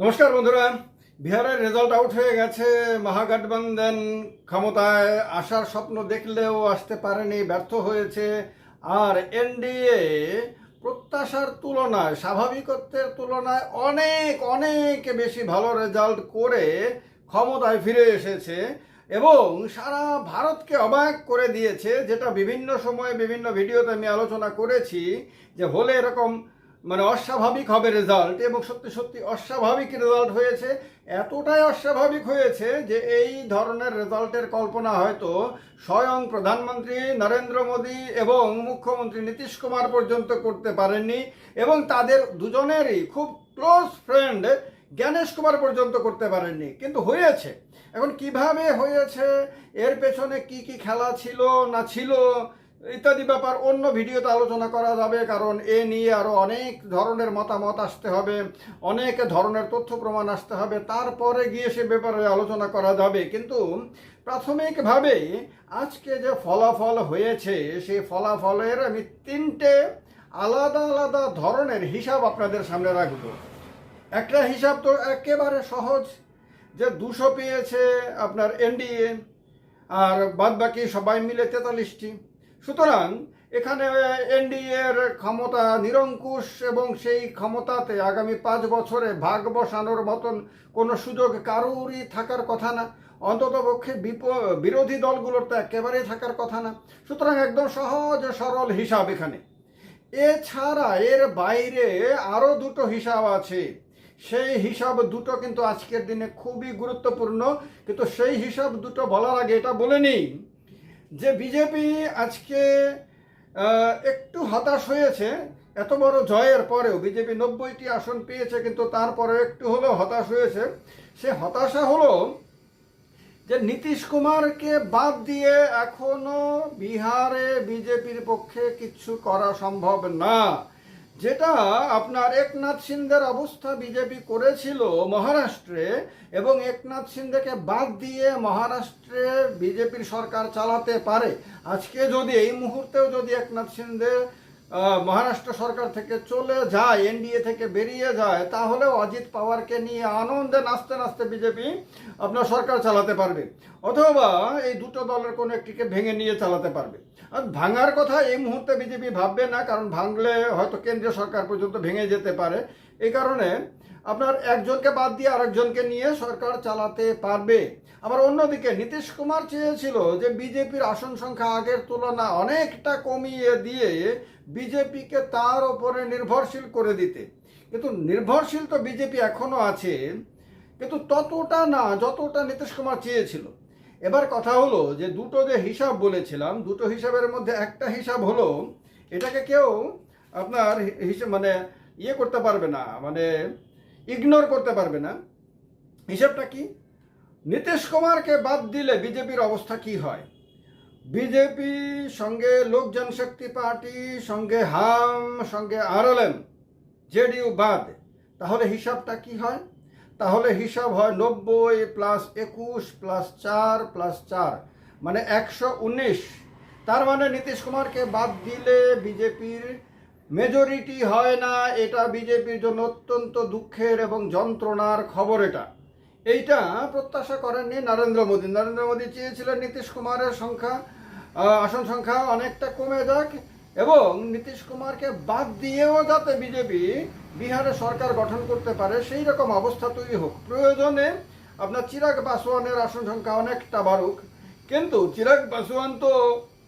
নমস্কার বন্ধুরা। বিহারের রেজাল্ট আউট হয়ে গেছে। মহাগঠবন্ধন ক্ষমতায় আসার স্বপ্ন দেখলেও আসতে পারেনি, ব্যর্থ হয়েছে। আর এনডিএ প্রত্যাশার তুলনায়, স্বাভাবিকত্বের তুলনায় অনেক অনেক বেশি ভালো রেজাল্ট করে ক্ষমতায় ফিরে এসেছে এবং সারা ভারতকে অবাক করে দিয়েছে, যেটা বিভিন্ন সময়ে বিভিন্ন ভিডিওতে আমি আলোচনা করেছি যে হলে এরকম মানে অস্বাভাবিক হবে রেজাল্ট এবং সত্যি সত্যি অস্বাভাবিক রেজাল্ট হয়েছে। এতটাই অস্বাভাবিক হয়েছে যে এই ধরনের রেজাল্টের কল্পনা হয়তো স্বয়ং প্রধানমন্ত্রী নরেন্দ্র মোদী এবং মুখ্যমন্ত্রী নীতিশ কুমার পর্যন্ত করতে পারেননি এবং তাদের দুজনেরই খুব ক্লোজ ফ্রেন্ড জ্ঞানেশ কুমার পর্যন্ত করতে পারেননি। কিন্তু হয়েছে। এখন কীভাবে হয়েছে? এর পেছনে কি কি খেলা ছিল না ছিল? ইত্যাদি ব্যাপার। অন্য ভিডিওতে আলোচনা করা যাবে, কারণ এ নিয়ে আরও অনেক ধরনের মতামত আসতে হবে, অনেক ধরনের তথ্য প্রমাণ আসতে হবে, তারপরে গিয়ে সে ব্যাপারে আলোচনা করা যাবে। কিন্তু প্রাথমিকভাবে আজকে যে ফলাফল হয়েছে সেই ফলাফলের আমি তিনটে আলাদা আলাদা ধরনের হিসাব আপনাদের সামনে রাখব। একটা হিসাব তো একেবারে সহজ, যে দুশো পেয়েছে আপনার এনডিএ, আর বাদবাকি সবাই মিলে তেতাল্লিশটি। সুতরাং এখানে এনডিএর ক্ষমতা নিরঙ্কুশ এবং সেই ক্ষমতাতে আগামী পাঁচ বছরে ভাগ বসানোর মতন কোনো সুযোগ কারোরই থাকার কথা না। অন্তত পক্ষে বিরোধী দলগুলোর তো একেবারেই থাকার কথা না। সুতরাং একদম সহজ, সরল হিসাব এখানে। এছাড়া এর বাইরে আরও দুটো হিসাব আছে। সেই হিসাব দুটো কিন্তু আজকের দিনে খুবই গুরুত্বপূর্ণ, কিন্তু সেই হিসাব দুটো বলার আগে এটা বলে নিই। যে বিজেপি আজকে একটু হতাশ হয়েছে, এত বড় জয়ের পরেও, বিজেপি নব্বইটি আসন পেয়েছে, কিন্তু তারপরে একটু হলেও হতাশ হয়েছে। সে হতাশা হলো যে নীতিশ কুমারকে বাদ দিয়ে এখনও বিহারে বিজেপির পক্ষে কিছু করা সম্ভব না। যেটা আপনার একনাথ সিন্ধের অবস্থা বিজেপি করেছিল মহারাষ্ট্রে, এবং একনাথ সিন্ধেকে বাদ দিয়ে মহারাষ্ট্রে বিজেপির সরকার চালাতে পারে। আজকে যদি এই মুহূর্তেও যদি একনাথ সিন্ধে মহারাষ্ট্র সরকার থেকে চলে যায়, এনডিএ থেকে বেরিয়ে যায়, তাহলেও অজিত পাওয়ারকে নিয়ে আনন্দে নাচতে নাচতে বিজেপি আপনার সরকার চালাতে পারবে। অথবা এই দুটো দলের কোনো একটিকে ভেঙে নিয়ে চালাতে পারবে। আর ভাঙার কথা এই মুহূর্তে বিজেপি ভাববে না, কারণ ভাঙলে হয়তো কেন্দ্রীয় সরকার পর্যন্ত ভেঙে যেতে পারে। এই কারণে আপনার একজনকে বাদ দিয়ে আরেকজনকে নিয়ে সরকার চালাতে পারবে। আবার অন্যদিকে নীতিশ কুমার চেয়েছিল যে বিজেপির আসন সংখ্যা আগের তুলনা অনেকটা কমিয়ে দিয়ে বিজেপিকে তার ওপরে নির্ভরশীল করে দিতে। কিন্তু নির্ভরশীল তো বিজেপি এখনও আছে, কিন্তু ততটা না, যতটা নীতিশ কুমার চেয়েছিল। এবার কথা হলো যে দুটো যে হিসাব বলেছিলাম, দুটো হিসাবের মধ্যে একটা হিসাব হলো, এটাকে কেউ আপনার হিসাব মানে ইয়ে করতে পারবে না মানে ইগনোর করতে পারবে না। হিসাবটা কি? নীতিশ কুমারকে বাদ দিলে বিজেপির অবস্থা কি হয়? বিজেপি সঙ্গে লোক জনশক্তি পার্টি, সঙ্গে হাম, সঙ্গে আর এল আরএলএম, জেডিইউ বাদ, তাহলে হিসাবটা কি হয়? তাহলে হিসাব হয় নব্বই প্লাস একুশ প্লাস চার প্লাস চার মানে একশো উনিশ। তার মানে নীতিশ কুমারকে বাদ দিলে বিজেপির মেজরিটি হয় না। এটা বিজেপির জন্য অত্যন্ত দুঃখের এবং যন্ত্রণার খবর এটা। এইটা প্রত্যাশা করেননি নরেন্দ্র মোদী। নরেন্দ্র মোদী চেয়েছিলেন নীতিশ কুমারের সংখ্যা আসন সংখ্যা অনেকটা কমে যাক। এবং নীতিশ কুমারকে বাদ দিয়েও যাতে বিজেপি বিহারে সরকার গঠন করতে পারে, সেই রকম অবস্থা তৈরি হোক। প্রয়োজনে আপনার চিরাগ পাসওয়ানের আসন সংখ্যা অনেকটা বাড়ুক। কিন্তু চিরাগ পাসওয়ান তো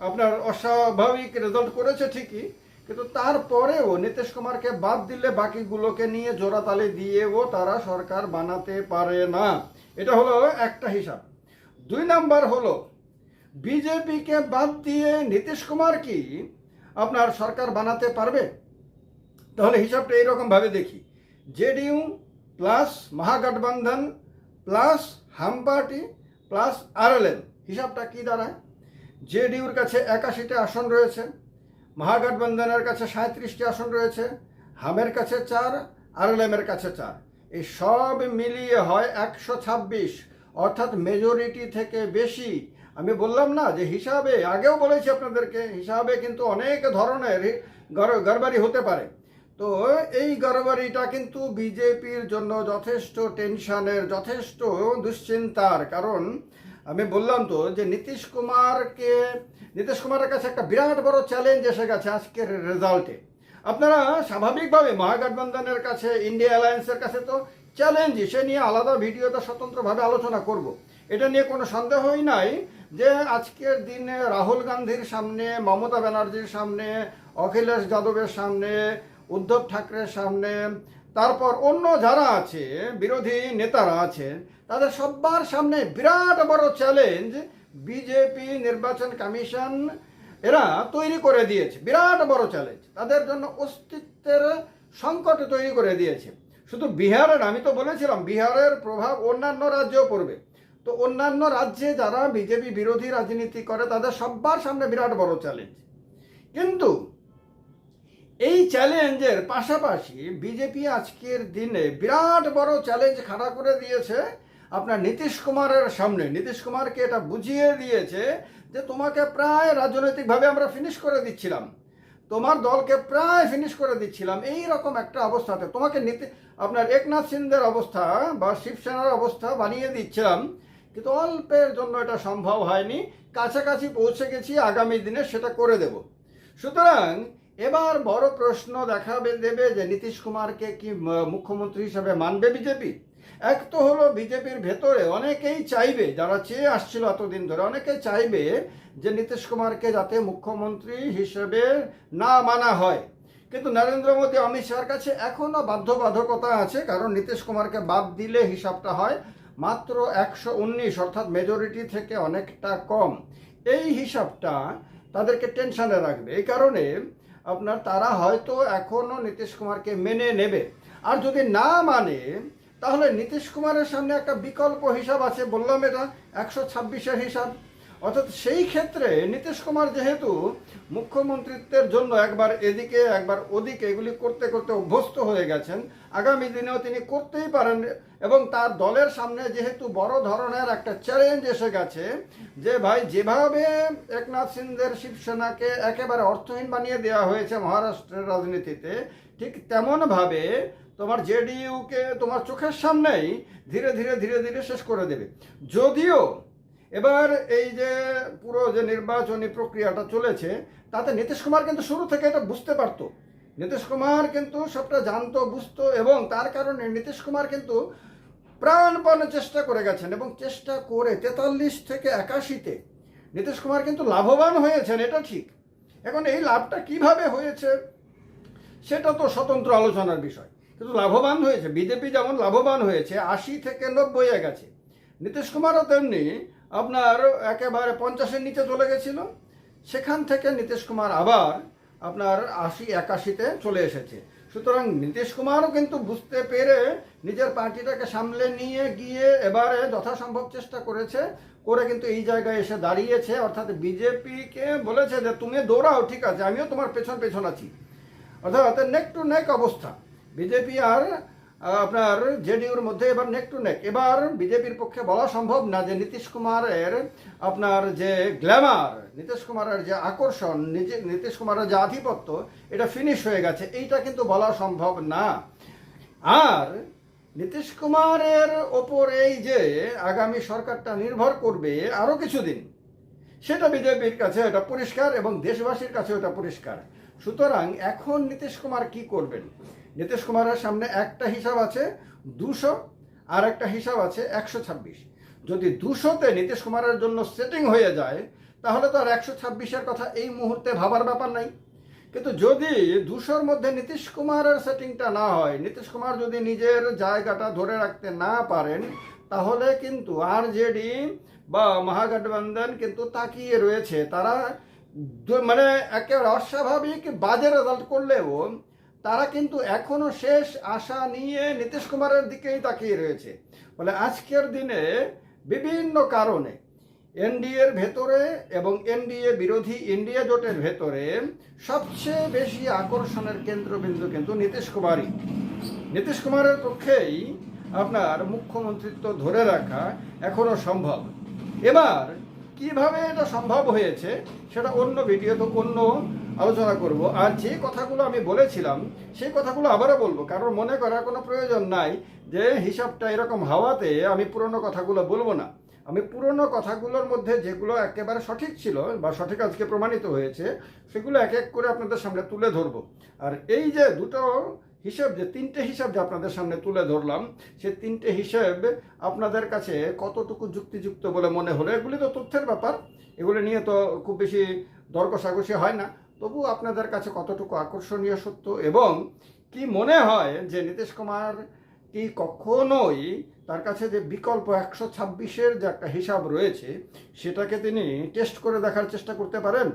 আপনার অস্বাভাবিক রেজাল্ট করেছে ঠিকই, কিন্তু তারপরেও নীতিশ কুমারকে বাদ দিলে বাকিগুলোকে নিয়ে জোড়াতালি দিয়েও তারা সরকার বানাতে পারে না। এটা হলো একটা হিসাব। দুই নাম্বার হলো, বিজেপিকে বাদ দিয়ে নীতিশ কুমার কি আপনার সরকার বানাতে পারবে? তাহলে হিসাবটা এইরকম ভাবে দেখি। JDU plus Mahagathbandhan plus HAM party plus RLM হিসাবটা কি দাঁড়ায়? জেডিইউর কাছে একাশিটা আসন রয়েছে, মহাগঠবন্ধনের কাছে সাঁত্রিশটি আসন রয়েছে, হামের কাছে চার, আরএলএমের কাছে চার। এই সব মিলিয়ে হয় একশো ছাব্বিশ, অর্থাৎ মেজরিটি থেকে বেশি আমি বললাম না যে হিসাবে, আগেও বলেছি আপনাদেরকে, হিসাবে কিন্তু অনেক ধরনের গড়- গড়বাড়ি হতে পারে। তো এই গড়বাড়িটা কিন্তু বিজেপির জন্য যথেষ্ট টেনশনের, যথেষ্ট দুশ্চিন্তার। কারণ আমি বললাম তো যে নীতিশ কুমারকে, নীতিশ কুমারের কাছে একটা বিরাট বড় চ্যালেঞ্জ এসে গেছে আজকের রেজাল্টে আপনারা স্বাভাবিকভাবে মহাগঠবন্ধনের কাছে ইন্ডিয়া অ্যালায়েন্সের কাছে তো চ্যালেঞ্জই সে নিয়ে আলাদা ভিডিওতে স্বতন্ত্রভাবে আলোচনা করব। এটা নিয়ে কোনো সন্দেহই নাই। যে আজকের দিনে রাহুল গান্ধীর সামনে, মমতা ব্যানার্জির সামনে, অখিলেশ যাদবের সামনে, উদ্ধব ঠাকরের সামনে, তারপর অন্য যারা আছে, বিরোধী নেতারা আছে, তাদের সবার সামনে বিরাট বড় চ্যালেঞ্জ বিজেপি নির্বাচন কমিশন এরা তৈরি করে দিয়েছে, বিরাট বড় চ্যালেঞ্জ তাদের জন্য অস্তিত্বের সংকট তৈরি করে দিয়েছে। শুধু বিহারের, আমি তো বলেছিলাম, বিহারের প্রভাব অন্যান্য রাজ্যেও পড়বে। তো অন্যান্য রাজ্যে যারা বিজেপি বিরোধী রাজনীতি করে, তাদের সবার সামনে বিরাট বড় চ্যালেঞ্জ কিন্তু এই চ্যালেঞ্জের পাশাপাশি বিজেপি আজকের দিনে বিরাট বড় চ্যালেঞ্জ খাড়া করে দিয়েছে আপনার নীতিশ কুমারের সামনে। নীতিশ কুমারকে এটা বুঝিয়ে দিয়েছে যে তোমাকে প্রায় রাজনৈতিকভাবে আমরা ফিনিশ করে দিচ্ছিলাম। তোমার দলকে প্রায় ফিনিশ করে দিচ্ছিলাম। এই রকম একটা অবস্থাতে তোমাকে নীতি আপনার একনাথ সিন্ধের অবস্থা বা শিবসেনার অবস্থা বানিয়ে দিচ্ছিলাম। কিন্তু অল্পের জন্য এটা সম্ভব হয়নি। কাছাকাছি পৌঁছে গেছি, আগামী দিনে সেটা করে দেব। সুতরাং এবার বড় প্রশ্ন দেখাবে দেবে যে নীতিশ কুমারকে কি মুখ্যমন্ত্রী হিসাবে মানবে বিজেপি? এক তো হলো বিজেপির ভেতরে অনেকেই চাইবে, যারা চেয়ে আসছিল এতদিন ধরে, অনেকেই চাইবে যে নীতিশ কুমারকে যাতে মুখ্যমন্ত্রী হিসেবে না মানা হয়। কিন্তু নরেন্দ্র মোদী, অমিত শাহর কাছে এখনও বাধ্যবাধকতা আছে, কারণ নীতিশ কুমারকে বাদ দিলে হিসাবটা হয়। মাত্র একশো উনিশ, অর্থাৎ মেজরিটি থেকে অনেকটা কম। এই হিসাবটা তাদেরকে টেনশানে রাখবে। এই কারণে আপনার তারা হয়তো এখনও নীতিশ কুমারকে মেনে নেবে। আর যদি না মানে তাহলে নীতিশ কুমারের সামনে একটা বিকল্প হিসাব আছে, বললাম এটা, একশো ছাব্বিশের হিসাব। অর্থাৎ সেই ক্ষেত্রে নীতিশ কুমার যেহেতু মুখ্যমন্ত্রিত্বের জন্য একবার এদিকে, একবার ওদিকে এগুলি করতে করতে অভ্যস্ত হয়ে গেছেন, আগামী দিনেও তিনি করতেই পারেন এবং তার দলের সামনে যেহেতু বড় ধরনের একটা চ্যালেঞ্জ এসে গেছে যে ভাই, যেভাবে একনাথ সিন্ধের শিবসেনাকে একেবারে অর্থহীন বানিয়ে দেওয়া হয়েছে মহারাষ্ট্রের রাজনীতিতে, ঠিক তেমনভাবে তোমার জেডিইউকে তোমার চোখের সামনেই ধীরে ধীরে ধীরে ধীরে শেষ করে দেবে। যদিও এবার এই যে পুরো যে নির্বাচনী প্রক্রিয়াটা চলেছে, তাতে নীতিশ কুমার কিন্তু শুরু থেকে এটা বুঝতে পারতো। নীতিশ কুমার কিন্তু সবটা জানতো, বুঝতো এবং তার কারণে নীতিশ কুমার কিন্তু প্রাণপণে চেষ্টা করে গেছেন এবং চেষ্টা করে তেতাল্লিশ থেকে একাশিতে নীতিশ কুমার কিন্তু লাভবান হয়েছেন, এটা ঠিক। এখন এই লাভটা কীভাবে হয়েছে সেটা তো স্বতন্ত্র আলোচনার বিষয়। কিন্তু লাভবান হয়েছে, বিজেপি যেমন লাভবান হয়েছে, আশি থেকে নব্বইয়ে গেছে। নীতিশ কুমারও তেমনি আপনার একেবারে পঞ্চাশের নিচে চলে গেছিল। সেখান থেকে নীতিশ কুমার আবার আপনার আশি একাশিতে চলে এসেছে। সুতরাং নীতিশ কুমারও কিন্তু বুঝতে পেরে নিজের পার্টিটাকে সামলে নিয়ে গিয়ে এবারে যথাসম্ভব চেষ্টা করেছে, করে কিন্তু এই জায়গায় এসে দাঁড়িয়েছে। অর্থাৎ বিজেপিকে বলেছে যে, তুমি দৌড়াও, ঠিক আছে, আমিও তোমার পেছন পেছন আছি। অর্থাৎ নেক টু নেক অবস্থা। বিজেপি আর আপনার জেডিউর মধ্যে এবার নেক টু নেক এবার বিজেপির পক্ষে বলা সম্ভব না যে নীতিশ কুমারের আপনার যে গ্ল্যামার নীতিশ কুমারের যে আকর্ষণ, নিজে, নীতিশ কুমারের যে আধিপত্য, এটা ফিনিশ হয়ে গেছে। এইটা কিন্তু বলা সম্ভব না। আর নীতিশ কুমারের ওপর এই যে আগামী সরকারটা নির্ভর করবে আরও কিছুদিন, সেটা বিজেপির কাছে এটা পরিষ্কার এবং দেশবাসীর কাছে এটা পরিষ্কার। সুতরাং এখন নীতিশ কুমার কি করবেন? নীতিশ কুমারের সামনে একটা হিসাব আছে দুশো, আর একটা হিসাব আছে একশো ছাব্বিশ। যদি দুশোতে নীতিশ কুমারের জন্য সেটিং হয়ে যায়, তাহলে তো আর একশো ছাব্বিশের কথা এই মুহূর্তে ভাবার ব্যাপার নাই। কিন্তু যদি দুশোর মধ্যে নীতিশ কুমারের সেটিংটা না হয়, নীতিশ কুমার যদি নিজের জায়গাটা ধরে রাখতে না পারেন, তাহলে কিন্তু আরজেডি বা মহাগঠবন্ধন কিন্তু তাকিয়ে রয়েছে। তারা মানে একেবারে অস্বাভাবিক বাজে রেজাল্ট করলেও তারা কিন্তু এখনও শেষ আশা নিয়ে নীতিশ কুমারের দিকেই তাকিয়ে রয়েছে। বলে আজকের দিনে বিভিন্ন কারণে এনডিএর ভেতরে এবং এনডিএ বিরোধী ইন্ডিয়া জোটের ভেতরে সবচেয়ে বেশি আকর্ষণের কেন্দ্রবিন্দু কিন্তু নীতিশ কুমারই। নীতিশ কুমারের পক্ষেই আপনার মুখ্যমন্ত্রিত্ব ধরে রাখা এখনও সম্ভব। এবার কীভাবে এটা সম্ভব হয়েছে সেটা অন্য ভিডিও তো অন্য আলোচনা করব। আর যে কথাগুলো আমি বলেছিলাম, সেই কথাগুলো আবারও বলব। কারণ মনে করার কোনো প্রয়োজন নাই যে হিসাবটা এরকম হাওয়াতে আমি পুরনো কথাগুলো বলব না। আমি পুরনো কথাগুলোর মধ্যে যেগুলো একেবারে সঠিক ছিল বা সঠিক আজকে প্রমাণিত হয়েছে, সেগুলো এক এক করে আপনাদের সামনে তুলে ধরবো। আর এই যে দুটো হিসাব, যে তিনটে হিসাব যে আপনাদের সামনে তুলে ধরলাম সে তিনটে হিসাব আপনাদের কাছে কতটুকু যুক্তিযুক্ত বলে মনে হলো? এগুলি তো তথ্যের ব্যাপার। এগুলো নিয়ে তো খুব বেশি দর হয় না। তবু আপনাদের কাছে কতটুকু আকর্ষণীয় সত্য এবং কি মনে হয় যে নীতিশ কুমার কি কখনোই তার কাছে যে বিকল্প একশো ছাব্বিশের যে একটা হিসাব রয়েছে, সেটাকে তিনি টেস্ট করে দেখার চেষ্টা করতে পারেন?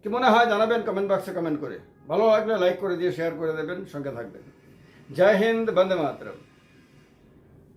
কি মনে হয় জানাবেন কমেন্ট বক্সে কমেন্ট করে। ভালো লাগলে লাইক করে দিয়ে শেয়ার করে দেবেন, সঙ্গে থাকবেন। জয় হিন্দ, বন্দে মাতরম।